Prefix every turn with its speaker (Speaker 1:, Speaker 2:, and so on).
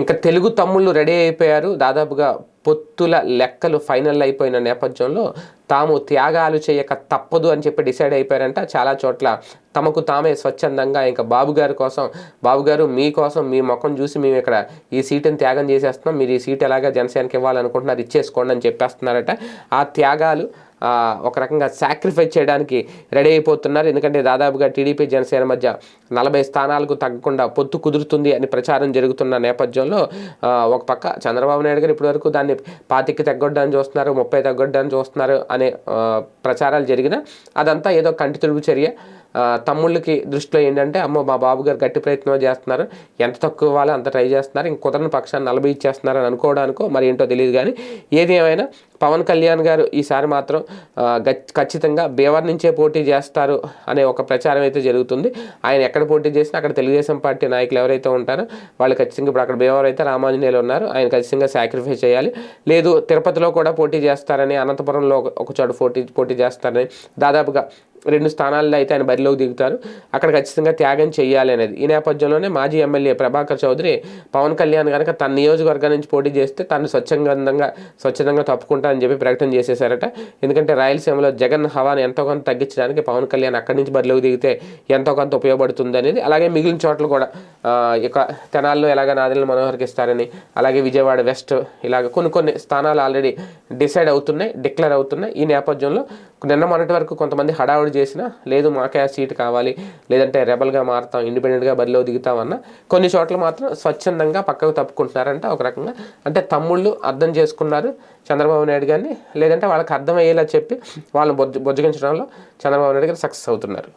Speaker 1: ఇంకా తెలుగు తమ్ముళ్ళు రెడీ అయిపోయారు. దాదాపుగా పొత్తుల లెక్కలు ఫైనల్ అయిపోయిన నేపథ్యంలో తాము త్యాగాలు చేయక తప్పదు అని చెప్పి డిసైడ్ అయిపోయారంట. చాలా చోట్ల తమకు తామే స్వచ్ఛందంగా ఇంకా బాబు గారి కోసం బాబు గారు మీ కోసం మీ ముఖం చూసి మేము ఇక్కడ ఈ సీటుని త్యాగం చేసేస్తున్నాం. మీరు ఈ సీట్ ఎలాగా జనసేనకి ఇవ్వాలనుకుంటున్నారు ఇచ్చేసుకోండి అని చెప్పేస్తున్నారట. ఆ త్యాగాలు ఒక రకంగా సాక్రిఫైస్ చేయడానికి రెడీ అయిపోతున్నారు. ఎందుకంటే దాదాపుగా టీడీపీ జనసేన మధ్య నలభై స్థానాలకు తగ్గకుండా పొత్తు కుదురుతుంది అని ప్రచారం జరుగుతున్న నేపథ్యంలో ఒక పక్క చంద్రబాబు నాయుడు గారు ఇప్పటివరకు దాన్ని పాతికి తగ్గొద్దని చూస్తున్నారు ముప్పై తగ్గొద్దని చూస్తున్నారు అనే ప్రచారాలు జరిగిన అదంతా ఏదో కంటి తుడుపు చర్య. తమ్ముళ్ళకి దృష్టిలో ఏంటంటే అమ్మో మా బాబు గారు గట్టి ప్రయత్నం చేస్తున్నారు ఎంత తక్కువ ఇవ్వాలో అంత ట్రై చేస్తున్నారు ఇంక కుదరని పక్షాన్ని నలభై ఇచ్చేస్తున్నారు అని అనుకోవడానికో మరి ఏంటో తెలియదు కానీ ఏది ఏమైనా పవన్ కళ్యాణ్ గారు ఈసారి మాత్రం ఖచ్చితంగా బీవర్ నుంచే పోటీ చేస్తారు అనే ఒక ప్రచారం అయితే జరుగుతుంది. ఆయన ఎక్కడ పోటీ చేసినా అక్కడ తెలుగుదేశం పార్టీ నాయకులు ఎవరైతే ఉంటారో వాళ్ళు ఖచ్చితంగా ఇప్పుడు అక్కడ బీవర్ అయితే రామాంజనేయులు ఉన్నారు. ఆయన ఖచ్చితంగా సాక్రిఫైస్ చేయాలి. లేదు తిరుపతిలో కూడా పోటీ చేస్తారని అనంతపురంలో ఒక చోట పోటీ పోటీ చేస్తారని దాదాపుగా రెండు స్థానాల్లో అయితే ఆయన బరిలోకి దిగుతారు. అక్కడ ఖచ్చితంగా త్యాగం చేయాలి అనేది. ఈ నేపథ్యంలోనే మాజీ ఎమ్మెల్యే ప్రభాకర్ చౌదరి పవన్ కళ్యాణ్ కనుక తన నియోజకవర్గం నుంచి పోటీ చేస్తే తను స్వచ్ఛందంగా స్వచ్ఛందంగా తప్పుకుంటానని చెప్పి ప్రకటన చేసేశారట. ఎందుకంటే రాయలసీమలో జగన్ హవాను ఎంతో కొంత తగ్గించడానికి పవన్ కళ్యాణ్ అక్కడి నుంచి బరిలోకి దిగితే ఎంతో కొంత ఉపయోగపడుతుంది అనేది. అలాగే మిగిలిన చోట్ల కూడా ఇక తెనాల్లో ఎలాగ నాదిల మనోహర్కి ఇస్తారని అలాగే విజయవాడ వెస్ట్ ఇలాగ కొన్ని కొన్ని స్థానాలు ఆల్రెడీ డిసైడ్ అవుతున్నాయి డిక్లేర్ అవుతున్నాయి. ఈ నేపథ్యంలో నిన్న మొన్నటి వరకు కొంతమంది హడావుడి చేసినా లేదు మాకే ఆ సీట్ కావాలి లేదంటే రెబల్గా మారుతాం ఇండిపెండెంట్గా బరిలో దిగుతామన్న కొన్ని చోట్ల మాత్రం స్వచ్ఛందంగా పక్కకు తప్పుకుంటున్నారంట ఒక రకంగా. అంటే తమ్ముళ్ళు అర్థం చేసుకున్నారు చంద్రబాబు నాయుడు గారిని లేదంటే వాళ్ళకి అర్థమయ్యేలా చెప్పి వాళ్ళని బొజ్జ బొజ్జగించడంలో చంద్రబాబు నాయుడు గారు సక్సెస్ అవుతున్నారు.